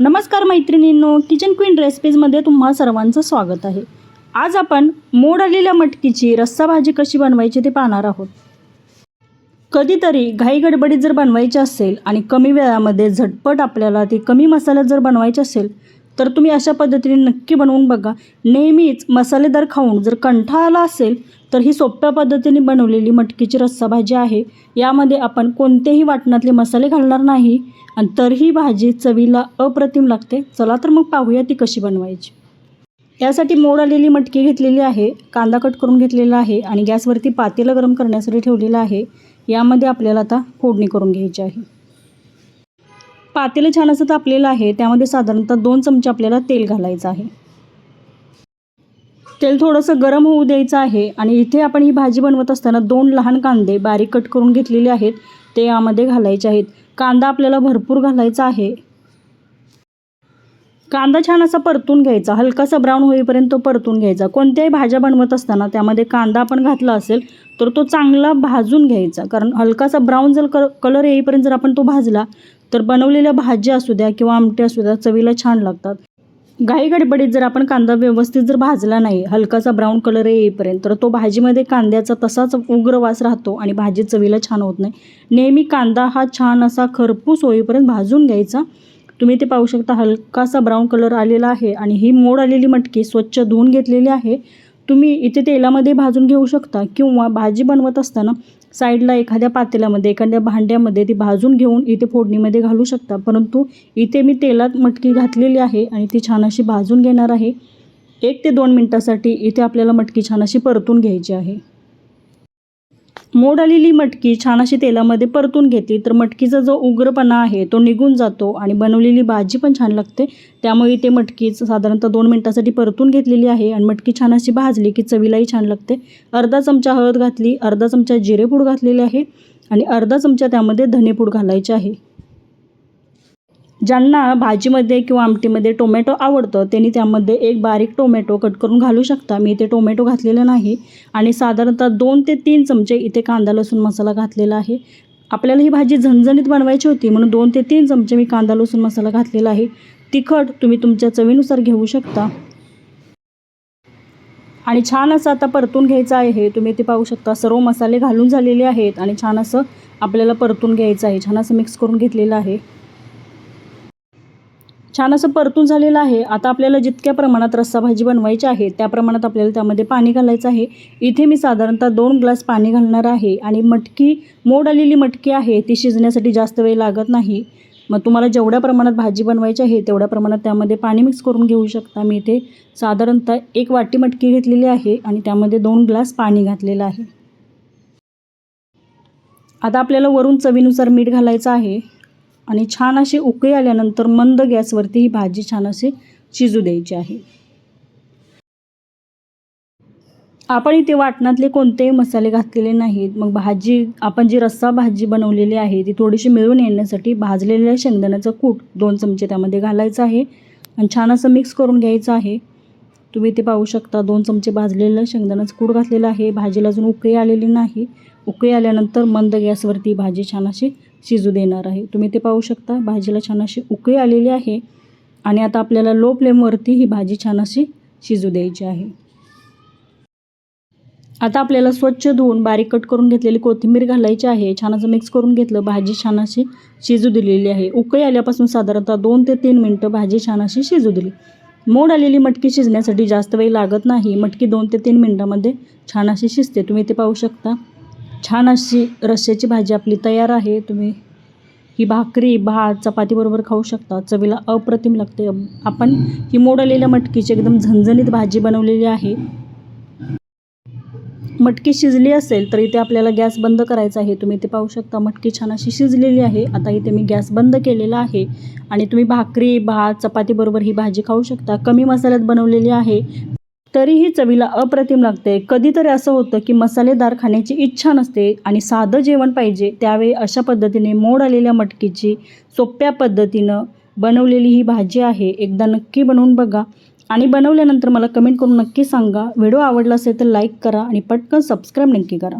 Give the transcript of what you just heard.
नमस्कार मैत्रिणींनो kitchen queen रेसिपीजमध्ये तुम्हा सर्वांचं स्वागत आहे. आज आपण मोड आलेल्या मटकीची रस्सा भाजी कशी बनवायची ते पाहणार आहोत. कधीतरी घाई गडबडीत जर बनवायची असेल आणि कमी वेळामध्ये झटपट आपल्याला ती कमी मसाल्यात जर बनवायची असेल तर तुम्ही अशा पद्धतीने नक्की बनवून बघा. नेहमीच मसालेदार खाऊन जर कंठाळा आला असेल तर ही सोप्या पद्धतीने बनवलेली मटकीची रस्सा भाजी आहे. यामध्ये आपण कोणतेही वाटणातले मसाले घालणार नाही आणि तरीही भाजी चवीला अप्रतिम लागते. चला तर मग पाहूया ती कशी बनवायची. यासाठी मोड आलेली मटकी घेतलेली आहे कांदा कट करून घेतलेला आहे आणि गॅसवरती पातेलं गरम करण्यासाठी ठेवलेलं आहे. यामध्ये आपल्याला आता फोडणी करून घ्यायची आहे. पातेलं छान असं तापलेलं आहे त्यामध्ये साधारणतः दोन चमचे आपल्याला तेल घालायचं आहे. तेल थोडंसं गरम होऊ द्यायचं आहे आणि इथे आपण ही भाजी बनवत असताना दोन लहान कांदे बारीक कट करून घेतलेले आहेत ते यामध्ये घालायचे आहेत. कांदा आपल्याला भरपूर घालायचा आहे. कांदा छान असा परतून घ्यायचा हलकासा ब्राऊन होईपर्यंत तो परतून घ्यायचा. कोणत्याही भाज्या बनवत असताना त्यामध्ये कांदा आपण घातला असेल तर तो चांगला भाजून घ्यायचा. कारण हलकासा ब्राऊन जर कलर येईपर्यंत जर आपण तो भाजला तर बनवलेल्या भाज्या असू द्या किंवा आमटी असू द्या चवीला छान लागतात. घाई गडबडीत जर आपण कांदा व्यवस्थित जर भाजला नाही हलकासा ब्राऊन कलर येईपर्यंत तर तो भाजीमध्ये कांद्याचा तसाच उग्र वास राहतो आणि भाजी चवीला छान होत नाही. नेहमी कांदा हा छान असा खरपूस होईपर्यंत भाजून घ्यायचा. तुम्ही ते पाहू शकता हलकासा ब्राऊन कलर आलेला आहे आणि ही मोड आलेली मटकी स्वच्छ धुवून घेतलेली आहे. तुम्ही इथे तेलामध्ये भाजून घेऊ शकता किंवा भाजी बनवत असताना साईडला एखाद्या पातेल्यामध्ये एखाद्या भांड्यामध्ये ती भाजून घेऊन इथे फोडणीमध्ये घालू शकता. परंतु इथे मी तेलात मटकी घातलेली आहे आणि ती छान अशी भाजून घेणार आहे. एक ते दोन मिनटासाठी इथे आपल्याला मटकी छान अशी परतून घ्यायची आहे. मोड आलेली मटकी छान अशी तेलामध्ये परतून घेतली तर मटकीचा जो उग्रपणा आहे तो निघून जातो आणि बनवलेली भाजी पण छान लागते. त्यामुळे इथे मटकी साधारणतः दोन मिनटासाठी परतून घेतलेली आहे आणि मटकी छान अशी भाजली की चवीलाही छान लागते. अर्धा चमचा हळद घातली अर्धा चमचा जिरेपूड घातलेले आहे आणि अर्धा चमचा त्यामध्ये धनेपूड घालायचे आहे. ज्यांना भाजीमध्ये किंवा आमटीमध्ये टोमॅटो आवडतं त्यांनी त्यामध्ये एक बारीक टोमॅटो कट करून घालू शकता. मी इथे टोमॅटो घातलेला नाही आणि साधारणतः दोन ते तीन चमचे इथे कांदा लसूण मसाला घातलेला आहे. आपल्याला ही भाजी झणझणीत बनवायची होती म्हणून दोन ते तीन चमचे मी कांदा लसूण मसाला घातलेला आहे. तिखट तुम्ही तुमच्या चवीनुसार घेऊ शकता. आणि छान असं आता परतून घ्यायचं आहे तुम्ही ते पाहू शकता सर्व मसाले घालून झालेले आहेत आणि छान असं आपल्याला परतून घ्यायचं आहे. छान असं मिक्स करून घेतलेलं आहे. छान असं परतून झालेलं आहे. आता आपल्याला जितक्या प्रमाणात रस्सा भाजी बनवायची आहे त्या प्रमाणात आपल्याला त्यामध्ये पाणी घालायचं आहे. इथे मी साधारणतः दोन ग्लास पाणी घालणार आहे आणि मटकी मोड आलेली मटकी आहे ती शिजण्यासाठी जास्त वेळ लागत नाही. मग तुम्हाला जेवढ्या प्रमाणात भाजी बनवायची आहे तेवढ्या प्रमाणात त्यामध्ये पाणी मिक्स करून घेऊ शकता. मी इथे साधारणतः एक वाटी मटकी घेतलेली आहे आणि त्यामध्ये दोन ग्लास पाणी घातलेलं आहे. आता आपल्याला वरून चवीनुसार मीठ घालायचं आहे. आणि छान अशी उकळी आल्यानंतर मंद गॅसवरती ही भाजी छान अशी शिजू द्यायची आहे. आपण इथे वाटणातले कोणतेही मसाले घातलेले नाहीत. मग भाजी आपण जी रस्सा भाजी बनवलेली आहे ती थोडीशी मिळून येण्यासाठी भाजलेल्या शेंगदाण्याचं कूट दोन चमचे त्यामध्ये घालायचं आहे. आणि छान असं मिक्स करून घ्यायचं आहे. तुम्ही ते पाहू शकता. दोन चमचे भाजलेलं शेंगदाण्याचं कूड घातलेलं आहे. भाजीला अजून उकळी आलेली नाही. उकळी आल्यानंतर मंद गॅसवरती भाजी छान अशी शिजू देणार आहे. तुम्ही ते पाहू शकता. भाजीला छान अशी उकळी आलेली आहे आणि आता आपल्याला लो फ्लेमवरती ही भाजी छान अशी शिजू द्यायची आहे. आता आपल्याला स्वच्छ धुवून बारीक कट करून घेतलेली कोथिंबीर घालायची आहे. छान असं मिक्स करून घेतलं. भाजी छान अशी शिजू दिलेली आहे. उकळी आल्यापासून साधारणतः दोन ते तीन मिनटं भाजी छान अशी शिजू दिली. मोड आलेली मटकी शिजण्यासाठी जास्त वेळ लागत नाही. मटकी दोन ते तीन मिनटामध्ये छान अशी शिजते. तुम्ही ते पाहू शकता. छान अशी रश्श्याची भाजी आपली तयार आहे. तुम्ही ही भाकरी भात चपातीबरोबर खाऊ शकता. चवीला अप्रतिम लागते. आपण ही मोड आलेल्या मटकीची एकदम झणझणीत भाजी बनवलेली आहे. मटकी शिजली असेल तर इथे आपल्याला गॅस बंद करायचा आहे. तुम्ही इथे पाहू शकता मटकी छान अशी शिजलेली आहे. आता इथे मी गॅस बंद केलेला आहे. आणि तुम्ही भाकरी भात चपातीबरोबर ही भाजी खाऊ शकता. कमी मसाल्यात बनवलेली आहे. तरीही चवीला अप्रतिम लागते. कधीतरी असं होतं की मसालेदार खाण्याची इच्छा नसते आणि साधं जेवण पाहिजे. त्यावेळी अशा पद्धतीने मोड आलेल्या मटकीची सोप्या पद्धतीनं बनवलेली ही भाजी आहे. एकदा नक्की बनवून बघा. आणि बनवल्यानंतर मला कमेंट करून नक्की सांगा. व्हिडिओ आवडला असेल तर लाईक करा आणि पटकन सबस्क्राईब नक्की करा.